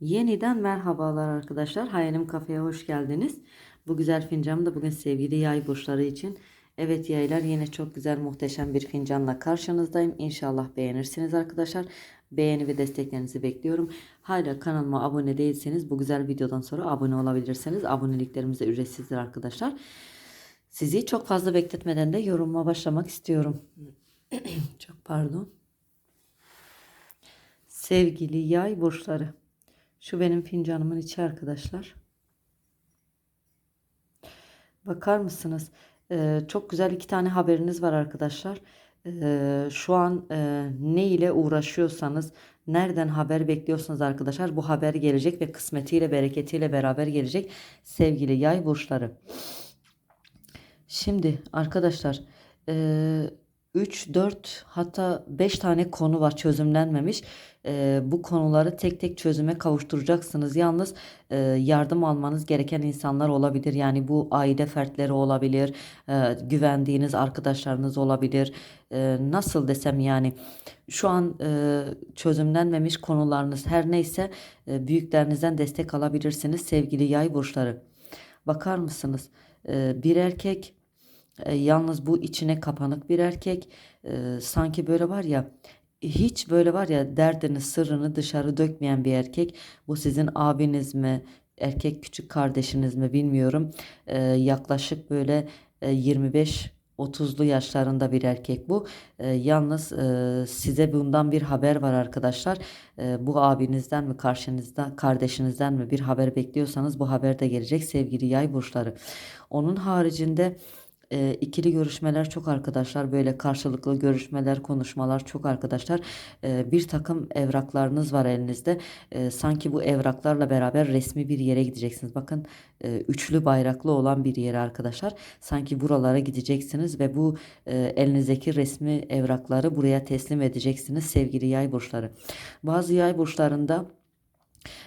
Yeniden merhabalar arkadaşlar. Hayalim Kafe'ye hoş geldiniz. Bu güzel fincanım da bugün sevgili yay burçları için. Evet yaylar yine çok güzel muhteşem bir fincanla karşınızdayım. İnşallah beğenirsiniz arkadaşlar. Beğeni ve desteklerinizi bekliyorum. Hala kanalıma abone değilseniz bu güzel videodan sonra abone olabilirsiniz. Aboneliklerimiz de ücretsizdir arkadaşlar. Sizi çok fazla bekletmeden de yorumuma başlamak istiyorum. çok pardon. Sevgili yay burçları. Şu benim fincanımın içi arkadaşlar. Bakar mısınız? Ee, çok güzel iki tane haberiniz var arkadaşlar. Ee, şu an e, ne ile uğraşıyorsanız, nereden haber bekliyorsanız arkadaşlar bu haber gelecek ve kısmetiyle, bereketiyle beraber gelecek sevgili yay burçları. Şimdi arkadaşlar e, 3, 4 hatta 5 tane konu var çözümlenmemiş. E, bu konuları tek tek çözüme kavuşturacaksınız. Yalnız e, yardım almanız gereken insanlar olabilir. Yani bu aile fertleri olabilir, e, güvendiğiniz arkadaşlarınız olabilir. E, nasıl desem yani şu an e, çözümlenmemiş konularınız her neyse e, büyüklerinizden destek alabilirsiniz sevgili yay burçları. Bakar mısınız? E, bir erkek e, yalnız bu içine kapanık bir erkek. E, sanki böyle var ya hiç böyle var ya derdini sırrını dışarı dökmeyen bir erkek. Bu sizin abiniz mi? Erkek küçük kardeşiniz mi bilmiyorum. E, yaklaşık böyle e, 25 30'lu yaşlarında bir erkek bu. E, yalnız e, size bundan bir haber var arkadaşlar. E, bu abinizden mi karşınızdan kardeşinizden mi bir haber bekliyorsanız bu haber de gelecek sevgili yay burçları. Onun haricinde e, ikili görüşmeler çok arkadaşlar böyle karşılıklı görüşmeler konuşmalar çok arkadaşlar. E, bir takım evraklarınız var elinizde. E, sanki bu evraklarla beraber resmi bir yere gideceksiniz. Bakın e, üçlü bayraklı olan bir yere arkadaşlar. Sanki buralara gideceksiniz ve bu e, elinizdeki resmi evrakları buraya teslim edeceksiniz sevgili yay burçları. Bazı yay burçlarında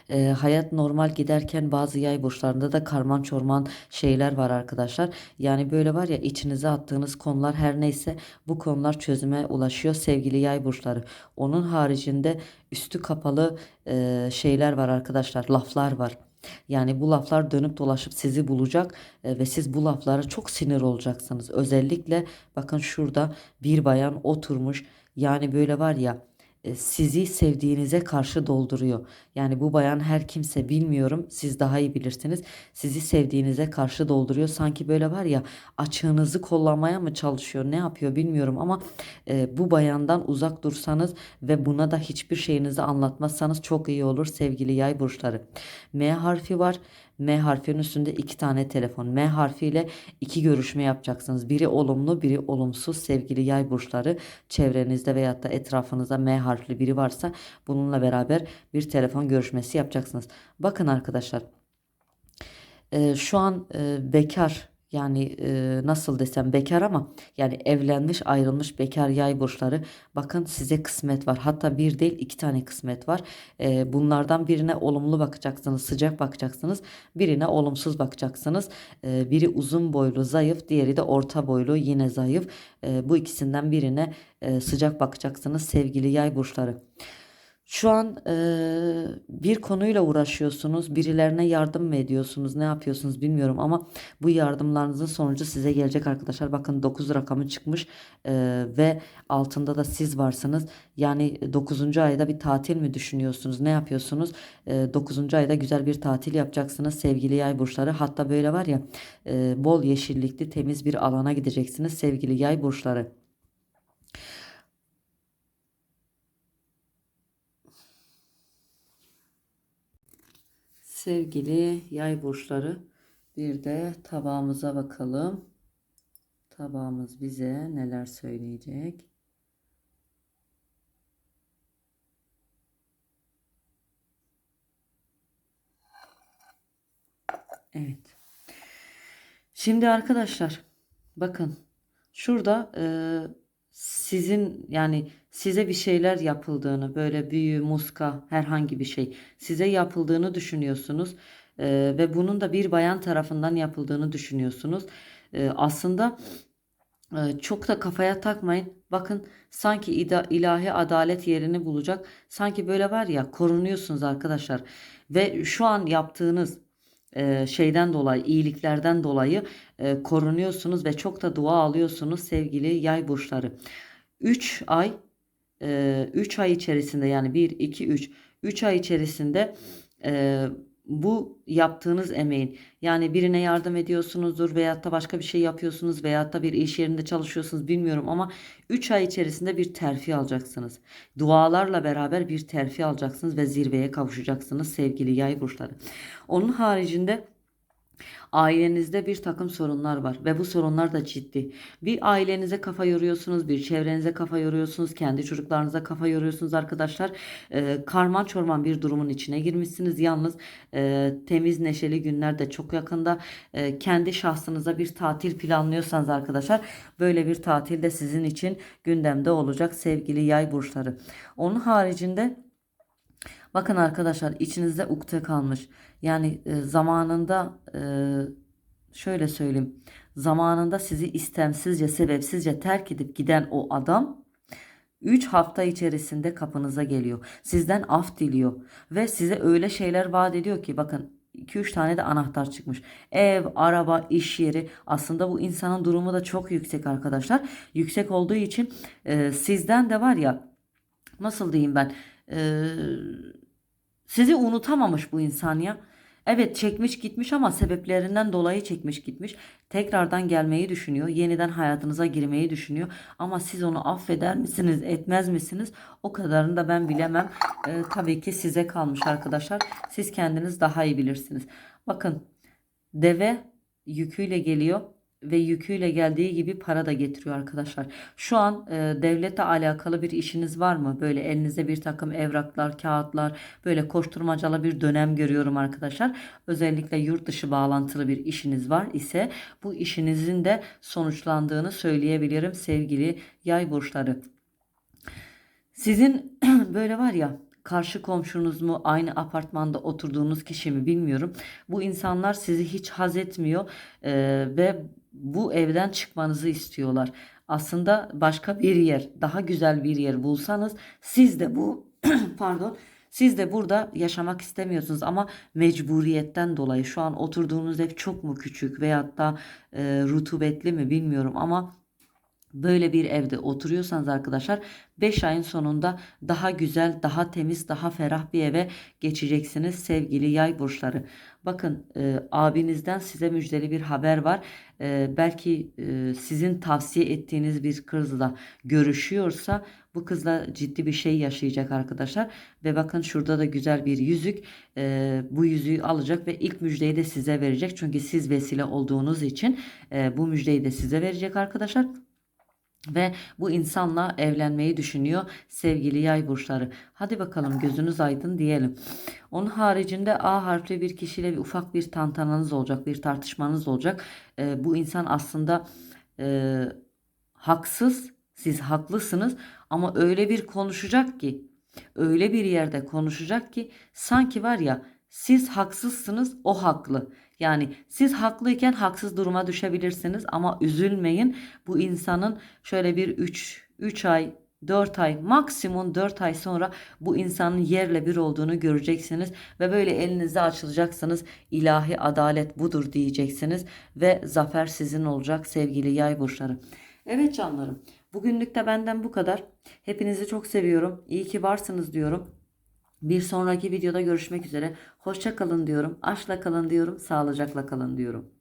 e, hayat normal giderken bazı yay burçlarında da karman çorman şeyler var arkadaşlar. Yani böyle var ya içinize attığınız konular her neyse bu konular çözüme ulaşıyor sevgili yay burçları. Onun haricinde üstü kapalı e, şeyler var arkadaşlar laflar var. Yani bu laflar dönüp dolaşıp sizi bulacak e, ve siz bu laflara çok sinir olacaksınız. Özellikle bakın şurada bir bayan oturmuş. Yani böyle var ya sizi sevdiğinize karşı dolduruyor. Yani bu bayan her kimse bilmiyorum. Siz daha iyi bilirsiniz. Sizi sevdiğinize karşı dolduruyor. Sanki böyle var ya açığınızı kollamaya mı çalışıyor? Ne yapıyor bilmiyorum ama e, bu bayandan uzak dursanız ve buna da hiçbir şeyinizi anlatmazsanız çok iyi olur sevgili yay burçları. M harfi var. M harfinin üstünde iki tane telefon. M harfiyle iki görüşme yapacaksınız. Biri olumlu, biri olumsuz sevgili yay burçları. Çevrenizde veyahut da etrafınızda M harfli biri varsa bununla beraber bir telefon görüşmesi yapacaksınız. Bakın arkadaşlar. şu an bekar yani e, nasıl desem bekar ama yani evlenmiş ayrılmış bekar yay burçları bakın size kısmet var. Hatta bir değil iki tane kısmet var. E, bunlardan birine olumlu bakacaksınız sıcak bakacaksınız. Birine olumsuz bakacaksınız. E, biri uzun boylu zayıf diğeri de orta boylu yine zayıf. E, bu ikisinden birine e, sıcak bakacaksınız sevgili yay burçları. Şu an eee, bir konuyla uğraşıyorsunuz, birilerine yardım mı ediyorsunuz, ne yapıyorsunuz bilmiyorum ama bu yardımlarınızın sonucu size gelecek arkadaşlar. Bakın 9 rakamı çıkmış eee, ve altında da siz varsınız. Yani dokuzuncu ayda bir tatil mi düşünüyorsunuz, ne yapıyorsunuz? Eee 9. ayda güzel bir tatil yapacaksınız sevgili yay burçları. Hatta böyle var ya eee, bol yeşillikli temiz bir alana gideceksiniz sevgili yay burçları. Sevgili yay burçları bir de tabağımıza bakalım. Tabağımız bize neler söyleyecek? Evet. Şimdi arkadaşlar bakın şurada e, sizin yani size bir şeyler yapıldığını böyle büyü, muska herhangi bir şey size yapıldığını düşünüyorsunuz E, ve bunun da bir bayan tarafından yapıldığını düşünüyorsunuz. E, aslında Ee, Çok da kafaya takmayın. Bakın sanki ilahi adalet yerini bulacak. Sanki böyle var ya korunuyorsunuz arkadaşlar. Ve şu an yaptığınız e, şeyden dolayı, iyiliklerden dolayı e, korunuyorsunuz ve çok da dua alıyorsunuz sevgili yay burçları. 3 ay 3 ay içerisinde yani 1 2 3 3 ay içerisinde e, bu yaptığınız emeğin yani birine yardım ediyorsunuzdur veyahut da başka bir şey yapıyorsunuz veyahut da bir iş yerinde çalışıyorsunuz bilmiyorum ama 3 ay içerisinde bir terfi alacaksınız. Dualarla beraber bir terfi alacaksınız ve zirveye kavuşacaksınız sevgili yay burçları. Onun haricinde Ailenizde bir takım sorunlar var ve bu sorunlar da ciddi. Bir ailenize kafa yoruyorsunuz, bir çevrenize kafa yoruyorsunuz, kendi çocuklarınıza kafa yoruyorsunuz arkadaşlar. Ee, karman çorman bir durumun içine girmişsiniz. Yalnız e, temiz neşeli günler de çok yakında. E, kendi şahsınıza bir tatil planlıyorsanız arkadaşlar böyle bir tatil de sizin için gündemde olacak sevgili yay burçları. Onun haricinde Bakın arkadaşlar içinizde ukde kalmış. Yani e, zamanında e, şöyle söyleyeyim. Zamanında sizi istemsizce, sebepsizce terk edip giden o adam 3 hafta içerisinde kapınıza geliyor. Sizden af diliyor ve size öyle şeyler vaat ediyor ki bakın 2-3 tane de anahtar çıkmış. Ev, araba, iş yeri. Aslında bu insanın durumu da çok yüksek arkadaşlar. Yüksek olduğu için e, sizden de var ya nasıl diyeyim ben e, sizi unutamamış bu insan ya. Evet çekmiş gitmiş ama sebeplerinden dolayı çekmiş gitmiş. Tekrardan gelmeyi düşünüyor. Yeniden hayatınıza girmeyi düşünüyor. Ama siz onu affeder misiniz, etmez misiniz? O kadarını da ben bilemem. Ee, tabii ki size kalmış arkadaşlar. Siz kendiniz daha iyi bilirsiniz. Bakın deve yüküyle geliyor ve yüküyle geldiği gibi para da getiriyor arkadaşlar. Şu an e, devlete alakalı bir işiniz var mı? Böyle elinizde bir takım evraklar, kağıtlar, böyle koşturmacalı bir dönem görüyorum arkadaşlar. Özellikle yurt dışı bağlantılı bir işiniz var ise bu işinizin de sonuçlandığını söyleyebilirim sevgili yay burçları. Sizin böyle var ya karşı komşunuz mu aynı apartmanda oturduğunuz kişi mi bilmiyorum. Bu insanlar sizi hiç haz etmiyor eee, ve bu evden çıkmanızı istiyorlar. Aslında başka bir yer, daha güzel bir yer bulsanız siz de bu pardon siz de burada yaşamak istemiyorsunuz ama mecburiyetten dolayı şu an oturduğunuz ev çok mu küçük veyahut da e, rutubetli mi bilmiyorum ama Böyle bir evde oturuyorsanız arkadaşlar 5 ayın sonunda daha güzel, daha temiz, daha ferah bir eve geçeceksiniz sevgili yay burçları. Bakın e, abinizden size müjdeli bir haber var. E, belki e, sizin tavsiye ettiğiniz bir kızla görüşüyorsa bu kızla ciddi bir şey yaşayacak arkadaşlar. Ve bakın şurada da güzel bir yüzük. E, bu yüzüğü alacak ve ilk müjdeyi de size verecek. Çünkü siz vesile olduğunuz için e, bu müjdeyi de size verecek arkadaşlar. Ve bu insanla evlenmeyi düşünüyor sevgili yay burçları. Hadi bakalım gözünüz aydın diyelim. Onun haricinde A harfli bir kişiyle bir ufak bir tantananız olacak, bir tartışmanız olacak. Ee, bu insan aslında e, haksız, siz haklısınız ama öyle bir konuşacak ki, öyle bir yerde konuşacak ki sanki var ya siz haksızsınız, o haklı. Yani siz haklıyken haksız duruma düşebilirsiniz ama üzülmeyin. Bu insanın şöyle bir 3 3 ay 4 ay maksimum 4 ay sonra bu insanın yerle bir olduğunu göreceksiniz ve böyle elinize açılacaksınız. İlahi adalet budur diyeceksiniz ve zafer sizin olacak sevgili yay burçları. Evet canlarım. Bugünlük de benden bu kadar. Hepinizi çok seviyorum. İyi ki varsınız diyorum. Bir sonraki videoda görüşmek üzere. Hoşça kalın diyorum. Aşkla kalın diyorum. Sağlıcakla kalın diyorum.